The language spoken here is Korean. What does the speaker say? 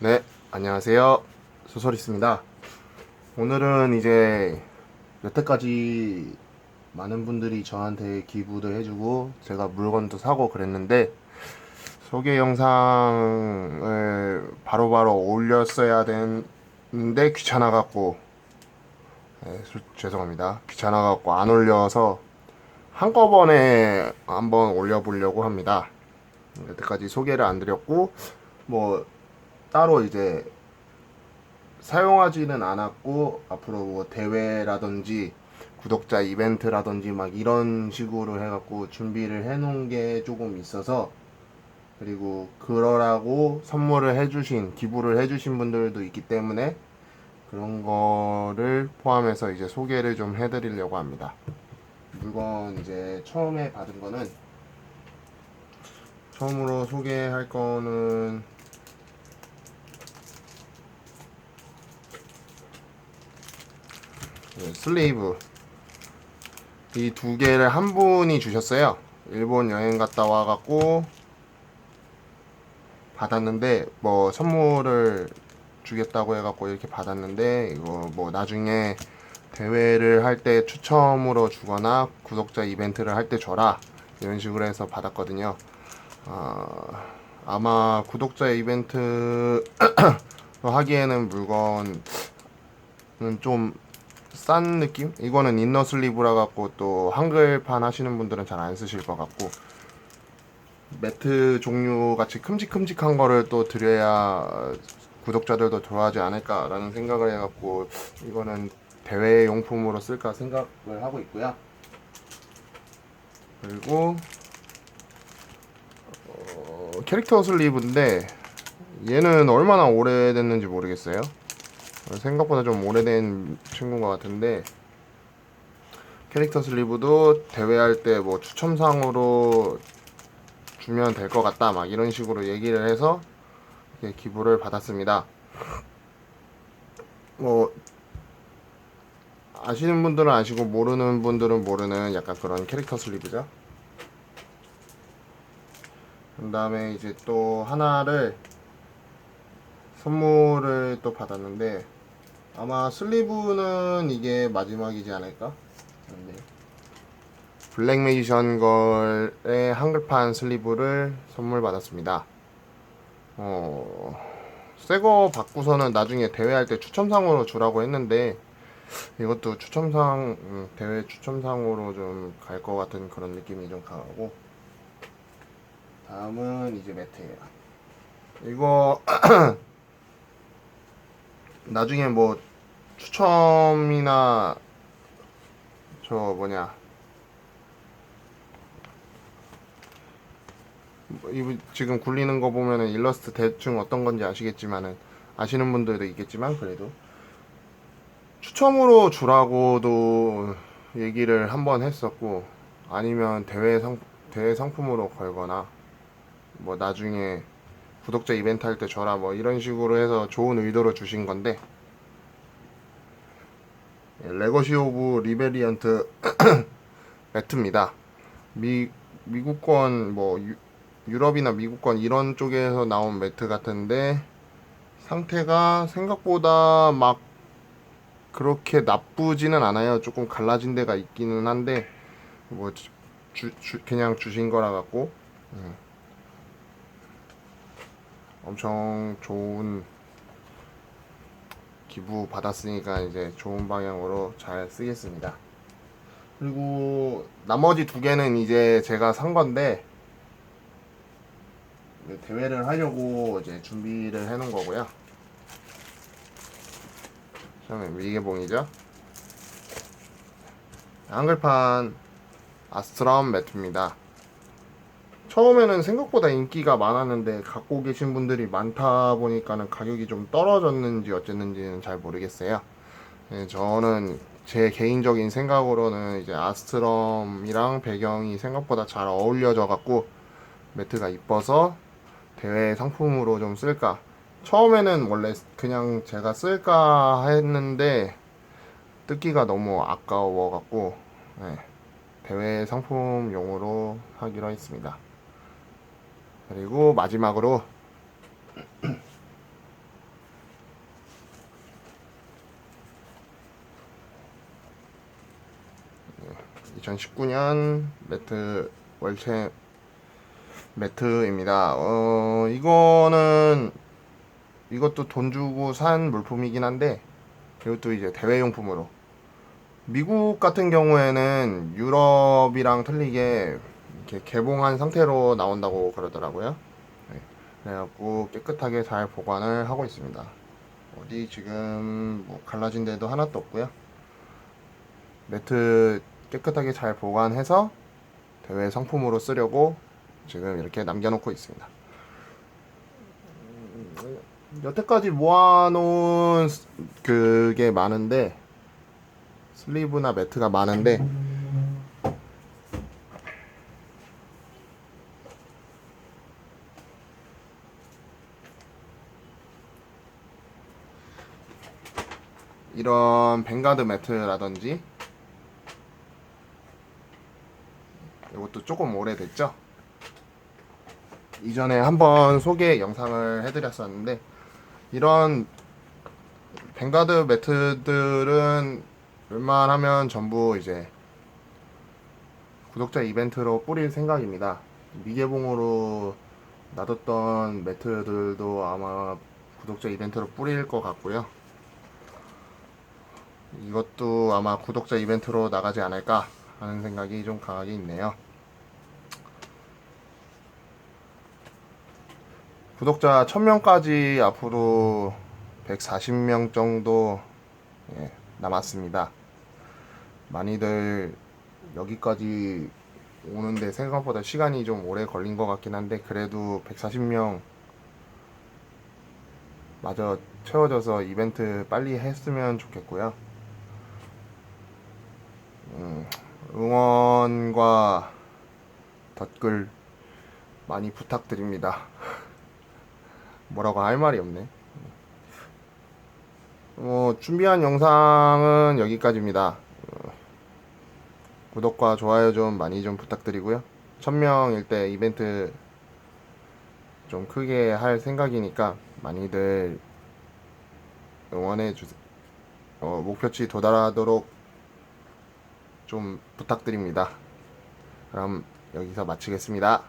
네, 안녕하세요. 소설있습니다. 오늘은 이제 여태까지 많은 분들이 저한테 기부도 해주고 제가 물건도 사고 그랬는데 소개 영상을 바로 바로 올렸어야 되는데 귀찮아갖고 네, 수- 죄송합니다. 귀찮아갖고 안 올려서 한꺼번에 한번 올려보려고 합니다. 여태까지 소개를 안 드렸고 뭐 따로 이제 사용하지는 않았고 앞으로 뭐 대회라든지 구독자 이벤트라든지 막 이런 식으로 해갖고 준비를 해놓은 게 조금 있어서 그리고 그러라고 선물을 해주신 기부를 해주신 분들도 있기 때문에 그런 거를 포함해서 이제 소개를 좀 해드리려고 합니다. 물건 이제 처음에 받은 거는 처음으로 소개할 거는 네, 슬리브 이 두 개를 한 분이 주셨어요. 일본 여행 갔다 와갖고 받았는데 뭐 선물을 주겠다고 해갖고 이렇게 받았는데 이거 뭐 나중에 대회를 할 때 추첨으로 주거나 구독자 이벤트를 할 때 줘라 이런 식으로 해서 받았거든요. 아, 아마 구독자 이벤트 하기에는 물건은 좀 싼 느낌? 이거는 인너 슬리브라 갖고 또 한글판 하시는 분들은 잘 안 쓰실 것 같고 매트 종류 같이 큼직큼직한 거를 또 드려야 구독자들도 좋아하지 않을까라는 생각을 해갖고 이거는 대회 용품으로 쓸까 생각을 하고 있고요. 그리고 어, 캐릭터 슬리브인데 얘는 얼마나 오래됐는지 모르겠어요. 생각보다 좀 오래된 친구인 것 같은데 캐릭터 슬리브도 대회할 때 뭐 추첨상으로 주면 될 것 같다 막 이런 식으로 얘기를 해서 기부를 받았습니다. 뭐 아시는 분들은 아시고 모르는 분들은 모르는 약간 그런 캐릭터 슬리브죠. 그 다음에 이제 또 하나를 선물을 또 받았는데 아마 슬리브는 이게 마지막이지 않을까? 네. 블랙 메이션 걸의 한글판 슬리브를 선물 받았습니다. 어, 새거 받고서는 나중에 대회할 때 추첨상으로 주라고 했는데 이것도 추첨상 음, 대회 추첨상으로 좀 갈 것 같은 그런 느낌이 좀 강하고 다음은 이제 매트예요. 이거 나중에 뭐 추첨이나 저 뭐냐. 뭐 이거 지금 굴리는 거 보면은 일러스트 대충 어떤 건지 아시겠지만은 아시는 분들도 있겠지만 그래도 추첨으로 주라고도 얘기를 한번 했었고 아니면 대회 상 대회 상품으로 걸거나 뭐 나중에 구독자 이벤트 할 때 줘라 뭐 이런 식으로 해서 좋은 의도로 주신 건데 예, 레거시 오브 리베리언트 매트입니다. 미 미국권 뭐 유, 유럽이나 미국권 이런 쪽에서 나온 매트 같은데 상태가 생각보다 막 그렇게 나쁘지는 않아요. 조금 갈라진 데가 있기는 한데 뭐 주, 주, 그냥 주신 거라 갖고 음. 엄청 좋은 기부 받았으니까 이제 좋은 방향으로 잘 쓰겠습니다. 그리고 나머지 두 개는 이제 제가 산 건데 대회를 하려고 이제 준비를 해놓은 거고요. 처음에 위개봉이죠. 한글판 아스트럼 매트입니다. 처음에는 생각보다 인기가 많았는데 갖고 계신 분들이 많다 보니까는 가격이 좀 떨어졌는지 어쨌는지는 잘 모르겠어요. 예, 저는 제 개인적인 생각으로는 이제 아스트럼이랑 배경이 생각보다 잘 어울려져 갖고 매트가 이뻐서 대회 상품으로 좀 쓸까. 처음에는 원래 그냥 제가 쓸까 했는데 뜯기가 너무 아까워 갖고 예, 대회 상품용으로 하기로 했습니다. 그리고 마지막으로 2019년 매트 월세 매트입니다. 어, 이거는 이것도 돈 주고 산 물품이긴 한데 이것도 이제 대외용품으로 미국 같은 경우에는 유럽이랑 틀리게 이렇게 개봉한 상태로 나온다고 그러더라고요. 네. 그래갖고 깨끗하게 잘 보관을 하고 있습니다. 어디 지금 뭐 갈라진 데도 하나도 없고요. 매트 깨끗하게 잘 보관해서 대회 상품으로 쓰려고 지금 이렇게 남겨놓고 있습니다. 음, 여태까지 모아놓은 스- 그게 많은데 슬리브나 매트가 많은데 이런 벵가드 매트라든지 이것도 조금 오래됐죠? 이전에 한번 소개 영상을 해드렸었는데 이런 벵가드 매트들은 웬만하면 전부 이제 구독자 이벤트로 뿌릴 생각입니다. 미개봉으로 놔뒀던 매트들도 아마 구독자 이벤트로 뿌릴 것 같고요. 이것도 아마 구독자 이벤트로 나가지 않을까 하는 생각이 좀 강하게 있네요. 구독자 1000명까지 앞으로 140명 정도 예, 남았습니다. 많이들 여기까지 오는데 생각보다 시간이 좀 오래 걸린 것 같긴 한데 그래도 140명 마저 채워져서 이벤트 빨리 했으면 좋겠고요. 음, 응원과 댓글 많이 부탁드립니다. 뭐라고 할 말이 없네. 뭐 준비한 영상은 여기까지입니다. 어, 구독과 좋아요 좀 많이 좀 부탁드리고요. 1000명일 때 이벤트 좀 크게 할 생각이니까 많이들 응원해 주세요. 어, 목표치 도달하도록 좀 부탁드립니다. 그럼 여기서 마치겠습니다.